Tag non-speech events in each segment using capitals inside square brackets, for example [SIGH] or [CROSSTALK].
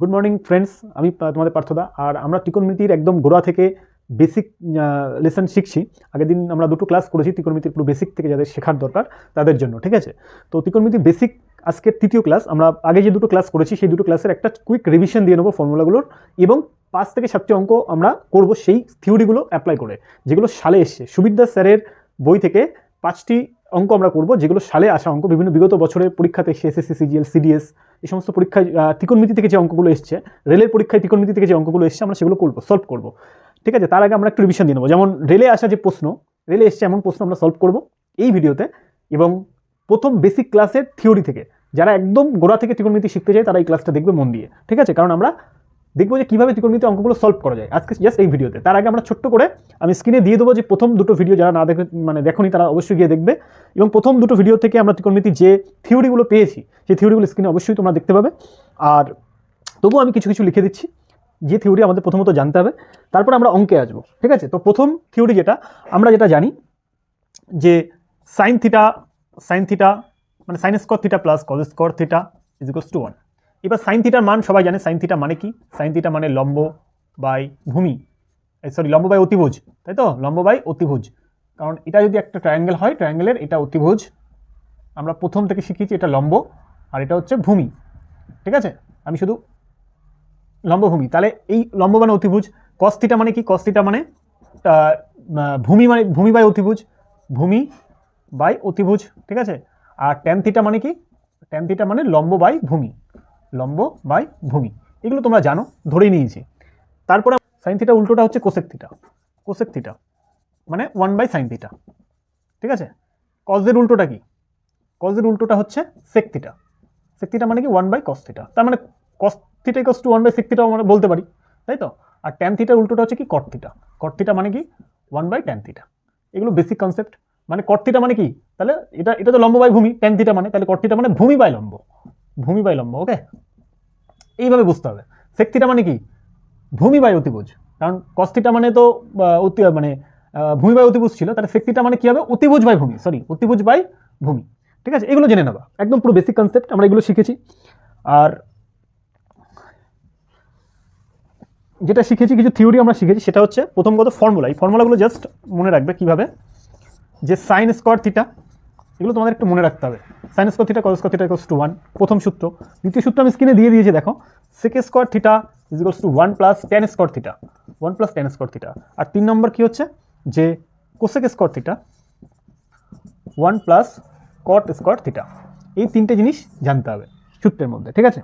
Good morning friends আমি তোমাদের পার্থদা। আর আমরা ত্রিকোণমিতির একদম গোড়া থেকে বেসিক লেসন শিখছি। আগের দিন আমরা দুটো ক্লাস করেছি ত্রিকোণমিতির পুরো বেসিক থেকে যাদের শেখার দরকার তাদের জন্য, ঠিক আছে? তো ত্রিকোণমিতির বেসিক আজকের তৃতীয় ক্লাস আমরা আগে যে দুটো ক্লাস করেছি সেই দুটো ক্লাসের একটা কুইক রিভিশন দিয়ে নেব ফর্মুলাগুলোর এবং পাঁচ থেকে সাতটি অঙ্ক আমরা করব সেই থিওরিগুলো অ্যাপ্লাই করে, যেগুলো সালে এসছে। সুবিদ্যা স্যারের বই থেকে পাঁচটি অঙ্ক আমরা করব, যেগুলো সালে আসা অঙ্ক, বিভিন্ন বিগত বছরের পরীক্ষাতে এসে এসএসসি, সিজিএল, সিডিএস, এই সমস্ত পরীক্ষায় ত্রিকোণমিতি থেকে যে অঙ্কগুলো এসছে, রেলের পরীক্ষায় ত্রিকোণমিতি থেকে যে অঙ্কগুলো এসছে, আমরা সেগুলো করব সলভ করব। ঠিক আছে, তার আগে আমরা একটু রিভিশন দিয়ে নেব। যেমন রেলে আসা যে প্রশ্ন, রেলে এসছে এমন প্রশ্ন আমরা সলভ করব এই ভিডিওতে এবং প্রথম বেসিক ক্লাসের থিওরি থেকে। যারা একদম গোড়া থেকে ত্রিকোণমিতি শিখতে চায়, তারা এই ক্লাসটা দেখবে মন দিয়ে। ঠিক আছে, কারণ আমরা দেখব যে কীভাবে ত্রিকোণমিতি অঙ্কগুলো সলভ করা যায়। আজকে জাস্ট এই ভিডিওতে তার আগে আমরা ছোট্ট করে আমি স্ক্রিনে দিয়ে দেবো যে প্রথম দুটো ভিডিও যারা না দেখে মানে দেখোনি, তারা অবশ্যই গিয়ে দেখবে। এবং প্রথম দুটো ভিডিও থেকে আমরা ত্রিকোণমিতির যে থিওরিগুলো পেয়েছি, সেই থিওরিগুলো স্ক্রিনে অবশ্যই তোমরা দেখতে পাবে। আর তবুও আমি কিছু কিছু লিখে দিচ্ছি, যে থিওরি আমাদের প্রথমত জানতে হবে। তারপর আমরা অঙ্কে আসব, ঠিক আছে? তো প্রথম থিওরি যেটা, আমরা যেটা জানি, যে সাইন থিটা সাইন থিটা মানে sine square theta plus cos square theta is equals to one এবার সাইন থিটার মান সবাই জানে সাইন থিটা মানে কি? সাইন থিটা মানে লম্ব বাই ভূমি। সরি লম্ব বাই অতিভুজ, তাই তো? লম্ব বাই অতিভুজ। কারণ এটা যদি একটা ট্রায়াঙ্গেল হয় ট্রায়াঙ্গেলের এটা অতিভুজ। আমরা প্রথম থেকে শিখেছি এটা লম্ব, আর এটা হচ্ছে ভূমি। ঠিক আছে? আমি শুধু লম্বভূমি তাহলে এই লম্ব মানে অতিভুজ। কস্তিটা মানে কি? কস্তিটা মানে ভূমি মানে ভূমি বাই অতিভুজ, ভূমি বাই অতিভুজ। ঠিক আছে? আর ট্যান থিটা মানে কি? ট্যান থিটা মানে লম্ব বাই ভূমি। লম্ব বাই ভূমি। এগুলো তোমরা জানো, ধরেই নিয়েছি। তারপরে সাইন থিটা উল্টোটা হচ্ছে কোসেক থিটা কোসেক থিটা মানে ওয়ান বাই সাইন থিটা ঠিক আছে? কজের উল্টোটা কি? কজের উল্টোটা হচ্ছে সেক থিটা সেক থিটা মানে কি? ওয়ান বাই কস থিটা তার মানে cos theta equals to one by sec theta আমরা বলতে পারি, তাই তো? আর ট্যান থিটার উল্টোটা হচ্ছে কি? কট থিটা কট থিটা মানে কি? ওয়ান বাই ট্যান থিটা এগুলো বেসিক কনসেপ্ট মানে কট থিটা মানে কি? তাহলে এটা এটা তো লম্ব বাই ভূমি। ট্যান থিটা মানে তাহলে কট থিটা মানে ভূমি বাই লম্ব। ভূমি বাই লম্ব ওকে এইভাবে বুঝতে হবে। সেক মানে কি? ভূমি বাই অতিভুজ। কারণ কস থিটা মানে তো অতি মানে ভূমি বাই অতিভুজ ছিল, তাহলে সেক মানে কি হবে? অতিভুজ বাই ভূমি সরি অতিভুজ বাই ভূমি। ঠিক আছে? এগুলো জেনে নেবা। একদম পুরো বেসিক কনসেপ্ট আমরা এগুলো শিখেছি। আর যেটা শিখেছি, কিছু থিওরি আমরা শিখেছি, সেটা হচ্ছে প্রথম কথা ফর্মুলা এই ফর্মুলাগুলো জাস্ট মনে রাখবে কীভাবে? যে সাইন স্কোয়ার থিটা এগুলো তোমাদের একটু মনে রাখতে হবে। Sine square theta square theta equals to one প্রথম সূত্র। দ্বিতীয় সূত্র আমি স্ক্রিনে দিয়ে দিয়েছি, দেখো। Sec square theta is equals to one plus tan square theta one plus tan square theta আর তিন নম্বর কী হচ্ছে? যে cosec square theta one plus cot square theta এই তিনটে জিনিস জানতে হবে সূত্রের মধ্যে, ঠিক আছে?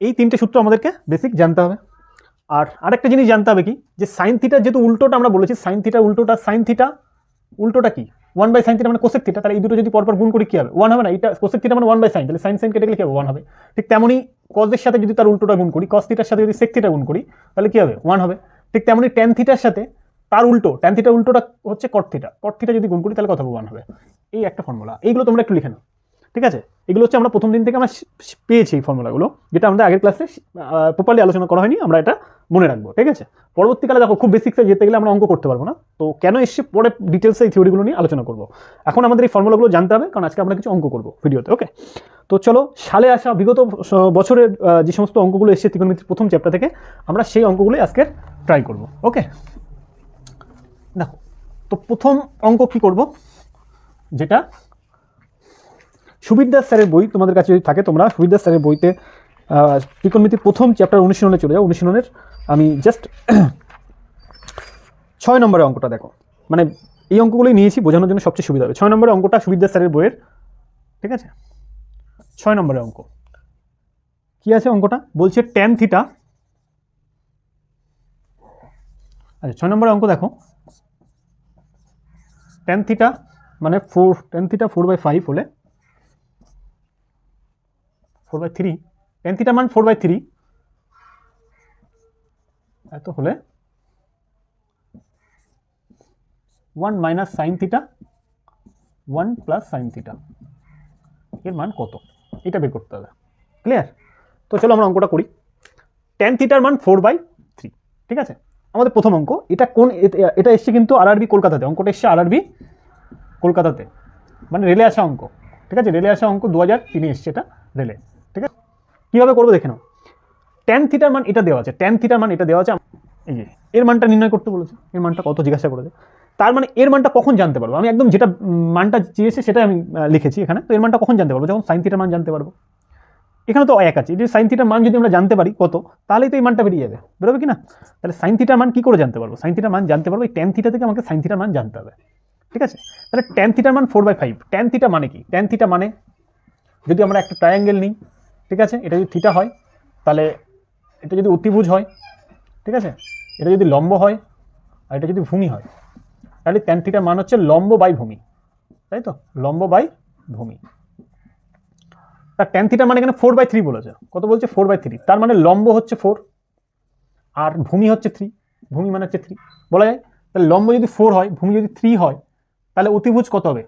এই তিনটে সূত্র আমাদেরকে বেসিক জানতে হবে। আর আরেকটা জিনিস জানতে হবে কি? যে সাইন থিটার যেহেতু উল্টোটা আমরা বলেছি সাইন থিটার উল্টোটা সাইন থিটা উল্টোটা কি? ওয়ান বাই সাইন থিটা মানে কোসেক থিটা তাহলে এই দুটো যদি পরপর গুণ করি কি হবে? ওয়ান হবে না, এটা কোসেক থিটা মানে ওয়ান বাই সাইন তাহলে সাইন সাইন কেটে গেলে কি হবে? ওয়ান হবে। ঠিক তেমনই কজের সাথে যদি তার উল্টোটা গুণ করি কস থিটার সাথে যদি সেক থিটা গুণ করি, তাহলে কি হবে? ওয়ান হবে। ঠিক তেমনই টেন থিটার সাথে তার উল্টো টেন থিটার উল্টোটা হচ্ছে কট থিটা কট থিটা যদি গুণ করি, তাহলে কত হবে? ওয়ান হবে। এই একটা ফর্মুলা এইগুলো তোমরা একটু লিখে নাও। ঠিক আছে? এগুলো হচ্ছে আমরা প্রথম দিন থেকে আমরা পেয়েছি এই ফর্মুলাগুলো, যেটা আমাদের আগের ক্লাসে প্রপারলি আলোচনা করা হয়নি, আমরা এটা মনে রাখব, ঠিক আছে? পরবর্তীকালে দেখো, খুব বেসিক্সে যেতে গেলে আমরা অঙ্ক করতে পারব না, তো কেন এসে পরে ডিটেলসে এই থিওরিগুলো নিয়ে আলোচনা করব? এখন আমাদের এই ফর্মুলাগুলো জানতে হবে, কারণ আজকে আমরা কিছু অঙ্ক করব ভিডিওতে ওকে তো চলো, সালে আসা বিগত বছরের যে সমস্ত অঙ্কগুলো এসেছে ত্রিকোণমিতির প্রথম চ্যাপ্টার থেকে, আমরা সেই অঙ্কগুলোই আজকে ট্রাই করব ওকে দেখো, তো প্রথম অঙ্ক কি করব? যেটা সুবিদ্যাস স্যারের বই তোমাদের কাছে যদি থাকে তোমরা সুবিদ্যাস স্যারের বইতে আহ, ত্রিকোণমিতির প্রথম চ্যাপ্টার অনুশীলনে চলে যাও অনুশীলনের আমি জাস্ট [CLEARS THROAT] ছয় নম্বরের অঙ্কটা দেখো। মানে এই অঙ্কগুলোই নিয়েছি বোঝানোর জন্য সবচেয়ে সুবিধা হবে। ছয় নম্বরের অঙ্কটা সুবিদ্যাস স্যারের বইয়ের ঠিক আছে? ছয় নম্বরের অঙ্ক। কি আছে অঙ্কটা? বলছে টেন থিটা আচ্ছা ছয় নম্বরের অঙ্ক দেখো। টেন থিটা মানে four tan theta four by five হলে four by three tan theta মান ফোর বাই থ্রি এত হলে one minus sine theta one plus sine theta এর মান কত? এটা বের করতে হবে। ক্লিয়ার তো চলো আমরা অঙ্কটা করি। টেন থিটার মান ফোর বাই থ্রি ঠিক আছে? আমাদের প্রথম অঙ্ক, এটা কোন, এটা এসছে কিন্তু আরআরবি কলকাতাতে, অঙ্কটা এসছে আরআরবি কলকাতাতে। মানে রেলে আসা অঙ্ক, ঠিক আছে? রেলে আসা অঙ্ক দু হাজার তিনে এসছে এটা রেলে। ঠিক আছে? কীভাবে করব দেখে নাও। ট্যান থিটার মান এটা দেওয়া আছে। ট্যান থিটার মান এটা দেওয়া আছে এই যে, এর মানটা নির্ণয় করতে বলেছে। এর মানটা কত জিজ্ঞাসা করেছে। তার মানে এর মানটা কখন জানতে পারব? আমি একদম যেটা মানটা চেয়েছে সেটাই আমি লিখেছি এখানে। তো এর মানটা কখন জানতে পারব? যখন সাইন থিটার মান জানতে পারব। এখানে তো এক আছে। যদি সাইন থিটার মান যদি আমরা জানতে পারি কত, তাহলেই তো এই মানটা বেরিয়ে যাবে। বেরোবে কি না? তাহলে সাইন থিটার মান কী করে জানতে পারব? সাইন থিটার মান জানতে পারব, এই ট্যান থিটা থেকে আমাকে সাইন থিটার মান জানতে হবে। ঠিক আছে? তাহলে ট্যান থিটার মান four by five tan theta মানে কি? ট্যান থিটা মানে যদি আমরা একটা ট্রায়াঙ্গেল নিই ঠিক আছে? এটা যদি থিটা হয়, তাহলে এটা যদি অতিভুজ হয়, ঠিক আছে? এটা যদি লম্ব হয়, আর এটা যদি ভূমি হয়, তাহলে ট্যান থিটার মান হচ্ছে লম্ব বাই ভূমি। তাই তো? লম্ব বাই ভূমি। তার ট্যান থিটার মানে এখানে ফোর বাই থ্রি বলেছে। কত বলছে? ফোর বাই থ্রি তার মানে লম্ব হচ্ছে ফোর আর ভূমি হচ্ছে থ্রি ভূমি মানে হচ্ছে থ্রি বলা যায়? তাহলে লম্ব যদি ফোর হয়, ভূমি যদি থ্রি হয়, তাহলে অতিভুজ কত হবে?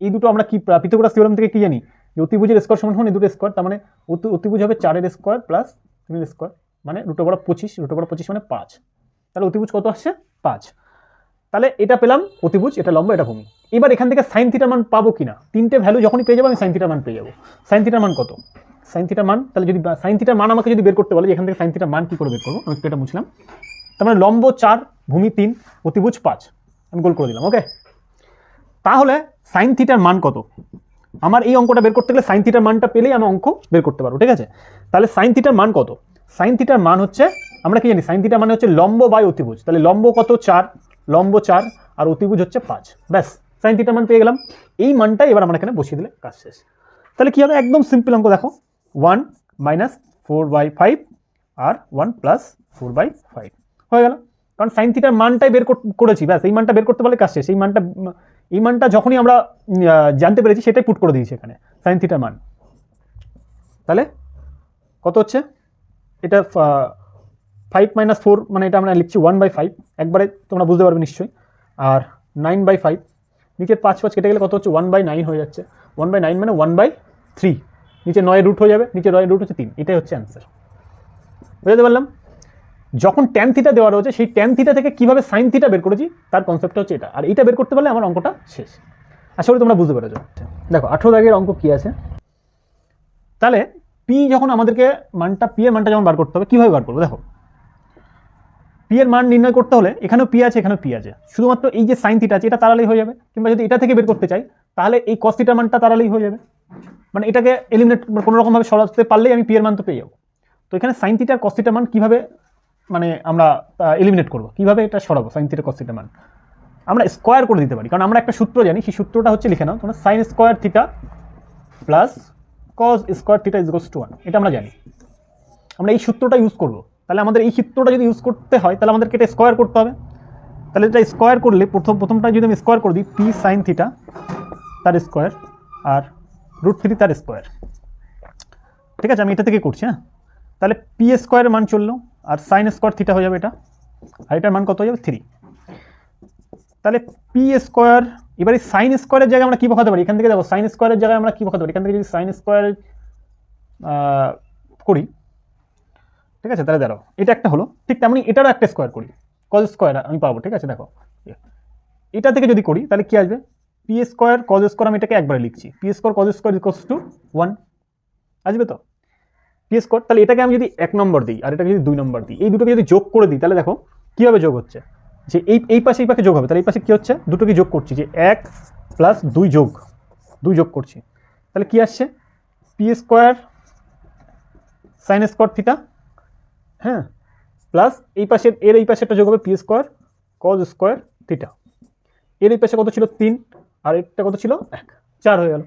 এই দুটো আমরা কি পিথাগোরাস থিওরাম থেকে কি জানি? যে অতিভুজের স্কোয়ার সমান সমান এই দুটো স্কোয়ার তার মানে অতি অতিভুজ হবে চারের স্কোয়ার প্লাস তিনের স্কোয়ার মানে রুটো বড় পঁচিশ, রুটো বড় পঁচিশ মানে পাঁচ। তাহলে অতিভুজ কত আসছে? পাঁচ। তাহলে এটা পেলাম অতিভুজ, এটা লম্ব, এটা ভূমি। এবার এখান থেকে সাইন থিটার মান পাবো কিনা? তিনটে ভ্যালু যখনই পেয়ে যাব, আমি সাইন থিটার মান পেয়ে যাব। সাইন থিটার মান কত? সাইন থিটার মান, তাহলে যদি সাইন থিটার মান আমাকে যদি বের করতে বলে এখান থেকে সাইন থিটার মান কী করে বের করব? আমি একটু এটা মুছলাম। তার মানে লম্ব চার, ভূমি তিন, অতিভুজ পাঁচ। আমি গোল করে দিলাম ওকে তাহলে সাইন থিটার মান কত? আমার এই অঙ্কটা বের করতে গেলে সাইন থিটার মানটা পেলেই আমি অঙ্ক বের করতে পারব, ঠিক আছে? তাহলে সাইন থিটার মান কত? সাইন থিটার মান হচ্ছে, আমরা কি জানি সাইন থিটার মানে হচ্ছে লম্ব বাই অতিভুজ। তাহলে লম্ব কত? চার। লম্ব চার আর অতিভুজ হচ্ছে পাঁচ। ব্যাস সাইন থিটার মান পেয়ে গেলাম। এই মানটাই এবার আমরা এখানে বসিয়ে দিলে কাজ শেষ। তাহলে কী হবে? একদম সিম্পল অঙ্ক, দেখো। One minus four by five R one plus four by five হয়ে গেল। কারণ সাইন থিটার মানটাই বের করেছি, ব্যাস, এই মানটা বের করতে পারলে কাজ শেষ। এই মানটা এই মানটা যখনই আমরা জানতে পেরেছি সেটাই পুট করে দিয়েছি এখানে সাইন থিটার মান। তাহলে কত হচ্ছে? এটা ফাইভ মাইনাস ফোর মানে এটা আমরা লিখছি ওয়ান বাই ফাইভ একবারে তোমরা বুঝতে পারবে নিশ্চয়ই। আর নাইন বাই ফাইভ নিচের পাঁচ পাঁচ কেটে গেলে কত হচ্ছে? ওয়ান বাই নাইন হয়ে যাচ্ছে। ওয়ান বাই নাইন মানে ওয়ান বাই থ্রি নিচে নয় রুট হয়ে যাবে, নিচে নয় রুট হচ্ছে তিন। এটাই হচ্ছে অ্যান্সার বুঝতে পারলাম? যখন ট্যান থিটা দেওয়া রয়েছে, সেই ট্যান থিটা থেকে কীভাবে সাইন থিটা বের করেছি, তার কনসেপ্টটা হচ্ছে এটা। আর এটা বের করতে পারলে আমার অঙ্কটা শেষ। আশা করি তোমরা বুঝতে পেরেছ। দেখো, আঠেরো দাগের অঙ্ক কী আছে? তাহলে পি যখন আমাদেরকে মানটা পি এর মানটা যখন বার করতে হবে, কীভাবে বার করব? দেখো পি এর মান নির্ণয় করতে হলে এখানেও পি আছে, এখানেও পি আছে। শুধুমাত্র এই যে সাইন থিটা আছে, এটা তাড়ালেই হয়ে যাবে। কিংবা যদি এটা থেকে বের করতে চাই, তাহলে এই কস থিটার মানটা তাড়ালেই হয়ে যাবে। মানে এটাকে এলিমিনেট কোনো রকমভাবে সরাতে পারলেই আমি পি এর মান তো পেয়ে যাব। তো এখানে সাইন থিটার কস থিটার মান কীভাবে মানে আমরা এলিমিনেট করব। কীভাবে এটা সরাবো? সাইন থিটা কস থিটার মান। আমরা স্কোয়ার করে দিতে পারি। কারণ আমরা একটা সূত্র জানি, সেই সূত্রটা হচ্ছে লিখে নাও, তোমরা sine square theta plus cos square theta is to one এটা আমরা জানি। আমরা এই সূত্রটা ইউজ করব। তাহলে আমাদের এই সূত্রটা যদি ইউজ করতে হয়, তাহলে আমাদেরকে এটা স্কোয়ার করতে হবে। তাহলে এটা স্কোয়ার করলে প্রথম প্রথমটা যদি আমি স্কোয়ার করে দিই পি সাইন থিটা তার স্কোয়ার আর রুট থ্রি তার স্কোয়ার ঠিক আছে, আমি এটা থেকে করছি হ্যাঁ? তাহলে পি স্কোয়ারের মান চলল। আর সাইন স্কোয়ার থিটা হয়ে যাবে এটা। আর এটার মান কত হয়ে যাবে? থ্রি তাহলে পি স্কোয়ার এবারে সাইন স্কোয়ারের জায়গায় আমরা কী বসাতে পারি? এখান থেকে দেখো সাইন স্কোয়ারের জায়গায় আমরা কী বসাতে পারি? এখান থেকে যদি সাইন স্কোয়ার করি, ঠিক আছে? তাহলে দেখো, এটা একটা হলো, ঠিক তেমনি এটারও একটা স্কোয়ার করি কজ স্কোয়ার আমি পাবো, ঠিক আছে? দেখো, এটা থেকে যদি করি, তাহলে কি আসবে? পি স্কোয়ার কজ স্কোয়ার আমি এটাকে একবারে লিখছি। P square cos square equals to one আসবে তো? পি স্কোয়ার তাহলে এটাকে আমি যদি এক নম্বর দিই, আর এটাকে যদি দুই নম্বর দিই, এই দুটোকে যদি যোগ করে দিই, তাহলে দেখো, কীভাবে যোগ হচ্ছে? যে এই এই পাশে এই পাশে যোগ হবে, তাহলে এই পাশে কী হচ্ছে? দুটোকে যোগ করছি, যে এক প্লাস দুই যোগ দুই যোগ করছি। তাহলে কি আসছে? P square sine square theta হ্যাঁ প্লাস এই পাশের, এর এই পাশে একটা যোগ হবে P square cos square theta এর এই পাশে কত ছিল? তিন, আর এটা কত ছিল? এক। চার হয়ে গেল।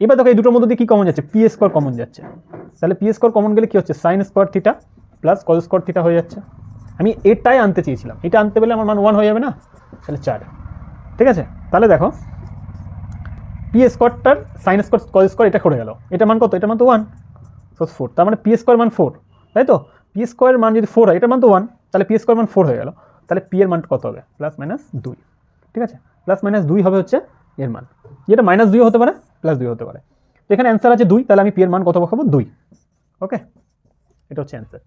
এবার দেখো এই দুটোর মধ্যে দিয়ে কী কমন যাচ্ছে? পি স্কোয়ার কমন যাচ্ছে। তাহলে পি স্কোয়ার কমন গেলে কী হচ্ছে? Sine square theta plus cos square theta হয়ে যাচ্ছে। আমি এটাই আনতে চেয়েছিলাম। এটা আনতে পেলে আমার মান ওয়ান হয়ে যাবে না? তাহলে চার। ঠিক আছে? তাহলে দেখো পি স্কোয়ারটার সাইন স্কোয়ার কজ স্কোয়ার এটা করে গেল। এটা মান কত? এটা মান তো ওয়ান সো ফোর তার মানে পি স্কোয়ার মান ফোর তাই তো? পি স্কোয়ার মান যদি ফোর হয় এটা মান তো ওয়ান তাহলে পি স্কোয়ার মান ফোর হয়ে গেল। তাহলে পি এর মান কত হবে? প্লাস মাইনাস দুই। ঠিক আছে? প্লাস মাইনাস দুই হবে হচ্ছে এর মান। যেটা মাইনাস দুই হতে পারে প্লাস দুই হতে পারে। এখানে অ্যান্সার আছে দুই, তাহলে আমি পি এর মান কত বসাবো? দুই। ওকে এটা হচ্ছে অ্যান্সার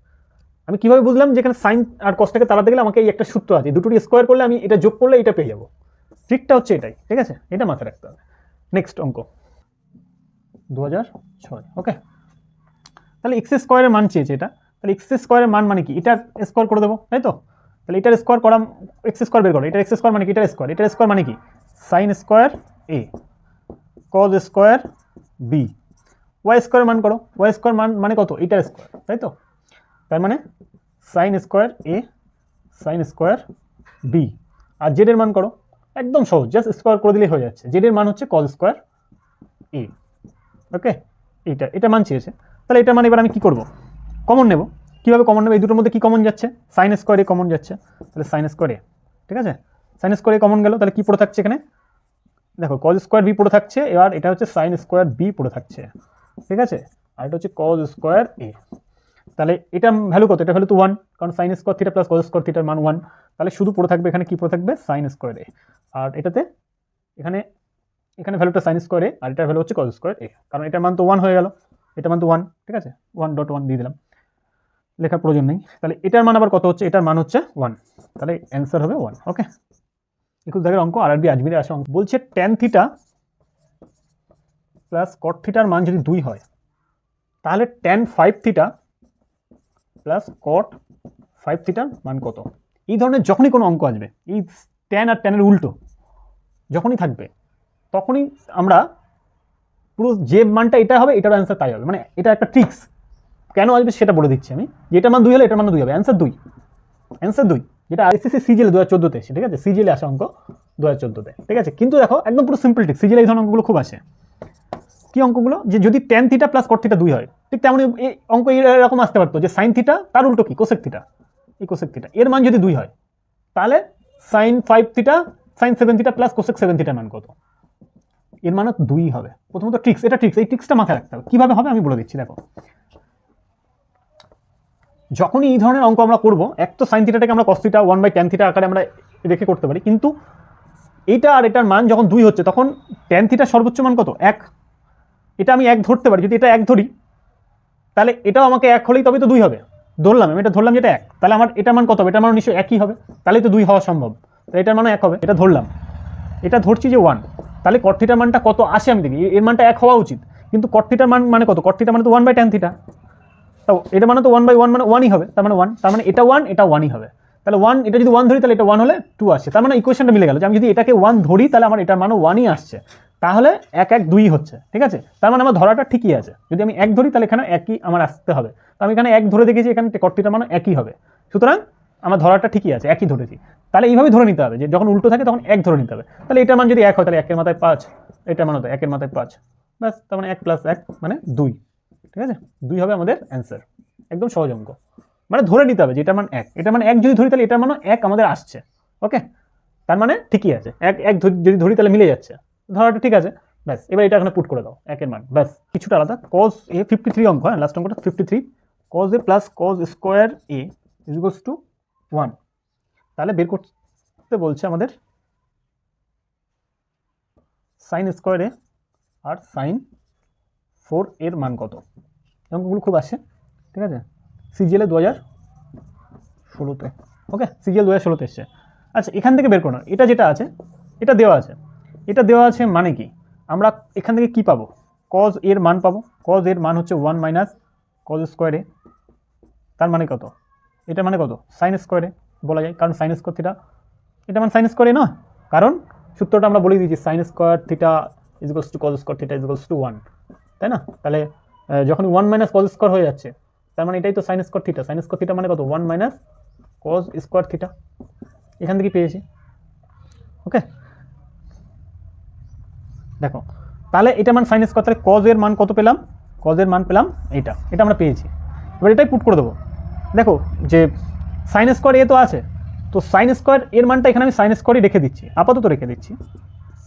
আমি কীভাবে বুঝলাম যে এখানে সাইন আর কস্টটাকে তাড়াতে গেলে আমাকে এই একটা সূত্র আছে? দুটোটি স্কোয়ার করলে আমি এটা যোগ করলে এটা পেয়ে যাব। ট্রিকটা হচ্ছে এটাই, ঠিক আছে? এটা মাথায় রাখতে হবে। নেক্সট অঙ্ক। দু ছয়। ওকে তাহলে এক্স স্কোয়ারের মান চেয়েছে এটা। তাহলে এক্স স্কোয়ারের মান মানে কি? এটার স্কোয়ার করে দেবো, তাই তো? তাহলে এটার স্কোয়ার করা এক্স স্কোয়ার বের করো। এটার এক্স স্কোয়ার মানে কি? এটার স্কোয়ার এটার স্কোয়ার মানে কি? Sine square A cos square B Y square মান করো ওয়াই স্কোয়ার মান মানে কত? এটার স্কোয়ার তাই তো? তার মানে sine square A sine square B আর জেডের মান করো, একদম সহজ জাস্ট স্কোয়ার করে দিলেই হয়ে যাচ্ছে। জেডের মান হচ্ছে কজ স্কোয়ার এ ওকে? এইটা, এটা মান চেয়েছে। তাহলে এটা মানে এবার আমি কী করব? কমন নেব। কীভাবে কমন নেব? এই দুটোর মধ্যে কী কমন যাচ্ছে? সাইন স্কোয়ার কমন যাচ্ছে। তাহলে সাইন স্কোয়ার ঠিক আছে? সাইন স্কোয়ার কমন গেল, তাহলে কী পড়ে থাকছে এখানে? দেখো কজ স্কোয়ার বি পড়ে থাকছে, এবার এটা হচ্ছে সাইন স্কোয়ার বি পড়ে থাকছে, ঠিক আছে? আর এটা হচ্ছে কজ স্কোয়ার এ তাহলে এটা ভ্যালু কত? এটা ভ্যালু তো ওয়ান কারণ sine square theta plus cos square থিটার মান ওয়ান তাহলে শুধু পড়ে থাকবে, এখানে কী পড়ে থাকবে? সাইন স্কোয়ার এ আর এটাতে এখানে এখানে ভ্যালুটা সাইন স্কোয়ার এ আর এটার ভ্যালু হচ্ছে কজ স্কোয়ার এ কারণ এটার মান তো ওয়ান হয়ে গেল। এটার মান তো ওয়ান ঠিক আছে? ওয়ান ডট ওয়ান দিয়ে দিলাম। লেখার প্রয়োজন নেই। তাহলে এটার মান আবার কত হচ্ছে? এটার মান হচ্ছে ওয়ান তাহলে অ্যান্সার হবে ওয়ান ওকে একুশ দাগের অঙ্ক আর আরবি আজমিরে আসে অঙ্ক। বলছে ট্যান থিটা প্লাস কট থিটার মান যদি দুই হয়, তাহলে tan five theta plus cot five থিটার মান কত? এই ধরনের যখনই কোনো অঙ্ক আসবে, এই ট্যান আর ট্যানের উল্টো, যখনই থাকবে, তখনই আমরা পুরো যে মানটা এটা হবে, এটার অ্যান্সার তাই হবে। মানে এটা একটা ট্রিক্স কেন আসবে সেটা বলে দিচ্ছি আমি। যেটা মান দুই হলে এটার মান দুই হবে। অ্যান্সার দুই। অ্যান্সার দুই। যেটা আইসিসি সিজিএল দু হাজার চোদ্দোতে ঠিক আছে? সিজিএলে আসে অঙ্ক দু হাজার চোদ্দোতে, ঠিক আছে? কিন্তু দেখো, একদম পুরো সিম্পল ট্রিক সিজিএল এই ধরনের অঙ্কগুলো খুব আসে। কি অঙ্কগুলো? যে যদি tan theta plus cot theta দুই হয়, ঠিক তেমনই এই অঙ্ক এরকম আসতে পারতো যে সাইন থিটা তার উল্টো কি? কোসেক থিটা এই কোসেক থিটা এর মান যদি দুই হয়, তাহলে sine five theta sine seven theta plus cosec seven থিটার মান কত? এর মানে দুই হবে। প্রথমত ট্রিক্স এটা ট্রিক্স এই ট্রিক্সটা মাথায় রাখতে হবে। কীভাবে হবে আমি বলে দিচ্ছি, দেখো। যখনই এই ধরনের অঙ্ক আমরা করব, এক তো সাইন থিটাটাকে আমরা কস্তিটা ওয়ান বাই টেন থিটা আকারে আমরা রেখে করতে পারি, কিন্তু এইটা আর এটার মান যখন দুই হচ্ছে, তখন টেন থিটার সর্বোচ্চ মান কত? এক। এটা আমি এক ধরতে পারি, যদি এটা এক ধরি, তাহলে এটাও আমাকে এক হলেই তবে তো দুই হবে। ধরলাম, আমি এটা ধরলাম যেটা এক। তাহলে আমার এটার মান কত হবে? এটার মান নিশ্চয়ই একই হবে, তাহলেই তো দুই হওয়া সম্ভব। তাহলে এটার মানও এক হবে, এটা ধরলাম। এটা ধরছি যে ওয়ান তাহলে কর্থিটার মানটা কত আসে আমি দেখি এর মানটা এক হওয়া উচিত। কিন্তু কর্থিটার মান মানে কত? কর্থিটা মানে তো ওয়ান বাই ট্যান থিটা তো এটা মানে তো ওয়ান বাই ওয়ান মানে ওয়ানই হবে। তার মানে ওয়ান তার মানে এটা ওয়ান এটা ওয়ানই হবে। তাহলে ওয়ান এটা যদি ওয়ান ধরি, তাহলে এটা ওয়ান হলে টু আসছে। তার মানে ইকুয়েশনটা মিলে গেল যে আমি যদি এটাকে ওয়ান ধরি, তাহলে আমার এটার মানও ওয়ানই আসছে। তাহলে এক এক দুই হচ্ছে, ঠিক আছে? তার মানে আমার ধরাটা ঠিকই আছে। যদি আমি এক ধরি, তাহলে এখানে একই আমার আসতে হবে। তো আমি এখানে এক ধরে দেখেছি, এখানে কর্তিটার মানে একই হবে। সুতরাং আমার ধরাটা ঠিকই আছে, একই ধরেছি। তাহলে এইভাবে ধরে নিতে হবে যে যখন উল্টো থাকে, তখন এক ধরে নিতে হবে। তাহলে এটার মান যদি এক হয়, তাহলে একের মাথায় পাঁচ, এটার মান হতো একের মাথায় পাঁচ। ব্যাস, তার মানে এক প্লাস এক মানে দুই। ঠিক আছে? দুই হবে আমাদের অ্যান্সার একদম সহজ অঙ্ক। মানে ধরে নিতে হবে যে এটার মান এক। এটা মানে এক যদি ধরি তাহলে এটার মানও এক আমাদের আসছে। ওকে তার মানে ঠিকই আছে। এক এক যদি ধরি তাহলে মিলে যাচ্ছে। ধরাটা ঠিক আছে। ব্যাস, এবার এটা এখানে পুট করে দাও, একের মান। ব্যাস, কিছুটা আলাদা। কজ এ ফিফটি থ্রি অঙ্ক হ্যাঁ লাস্ট অঙ্কটা fifty three cos A plus cos square A is to one তাহলে বের করতে বলছে আমাদের সাইন স্কোয়ার এ আর সাইন ফোর এর মান কত? অঙ্কগুলো খুব আসে, ঠিক আছে? সিজিএলে দু হাজার ষোলোতে, ওকে? সিজিএল দু হাজার ষোলোতে এসছে। আচ্ছা এখান থেকে বের করো। এটা যেটা আছে, এটা দেওয়া আছে। এটা দেওয়া আছে মানে কি? আমরা এখান থেকে কি পাবো? কজ এর মান পাবো। কজ এর মান হচ্ছে ওয়ান মাইনাস কজ স্কোয়ারে তার মানে কত? এটা মানে কত? সাইন স্কোয়ারে বলা যায়। কারণ সাইন স্কোয়ার থিটা এটা মানে সাইন স্কোয়ারে নয়। কারণ সূত্রটা আমরা বলে দিয়েছি sine square theta is equals to cos square theta is equals to one তাই না? তাহলে যখন ওয়ান মাইনাস কজ স্কোয়ার হয়ে যাচ্ছে, তার মানে এটাই তো sine square theta sine square theta মানে কত? One minus cos square theta এখান থেকে পেয়েছি। ওকে দেখো, তাহলে এটা মান সাইন স্কোয়ার তাহলে কজের মান কত পেলাম? কজের মান পেলাম এটা এটা আমরা পেয়েছি। এবার এটাই পুট করে দেবো। দেখো, যে সাইন স্কোয়ার এ তো আছে, তো সাইন স্কোয়ার এর মানটা এখানে আমি সাইন স্কোয়ারই রেখে দিচ্ছি। আপাতত রেখে দিচ্ছি।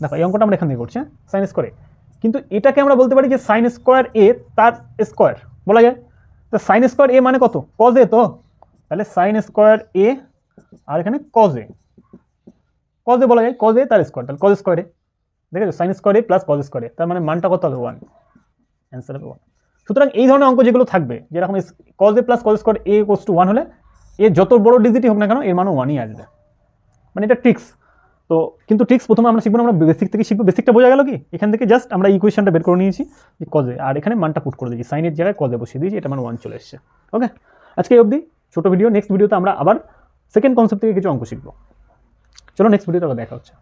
দেখো, এই অঙ্কটা আমরা এখান থেকে করছি হ্যাঁ? সাইন স্কোয়ারে কিন্তু এটাকে আমরা বলতে পারি যে সাইন স্কোয়ার এ তার স্কোয়ার বলা যায়। তো সাইন স্কোয়ার এ মানে কত? কজ এ তো? তাহলে সাইন স্কোয়ার এ আর এখানে কজ এ কজ এ বলা যায় কজ এ তার স্কোয়ার তাহলে কজ স্কোয়ারে দেখেছ? Sine square A plus cos square A তার মানে মানটা কত হবে? ওয়ান অ্যান্সার হবে ওয়ান সুতরাং এই ধরনের অঙ্ক যেগুলো থাকবে, যেরকম cos A plus cos square equals to one হলে, এ যত বড় ডিজিটই হোক না কেন, এর মানও ওয়ানই আসবে। মানে এটা ট্রিক্স তো কিন্তু ট্রিক্স প্রথমে আমরা শিখব আমরা বেসিক থেকে শিখব। বেসিকটা বোঝা গেল কি? এখান থেকে জাস্ট আমরা ইকুয়েশনটা বের করে নিয়েছি যে কজে আর এখানে মানটা পুট করে দিয়েছি। সাইনের জায়গায় কজে বসিয়ে দিয়েছি, এটা আমার ওয়ান চলে এসছে। ওকে আজকে অবধি, ছোটো ভিডিও নেক্সট ভিডিওতে আমরা আবার সেকেন্ড কনসেপ্ট থেকে কিছু অঙ্ক শিখব। চলো নেক্সট ভিডিওতে আবার দেখা হচ্ছে।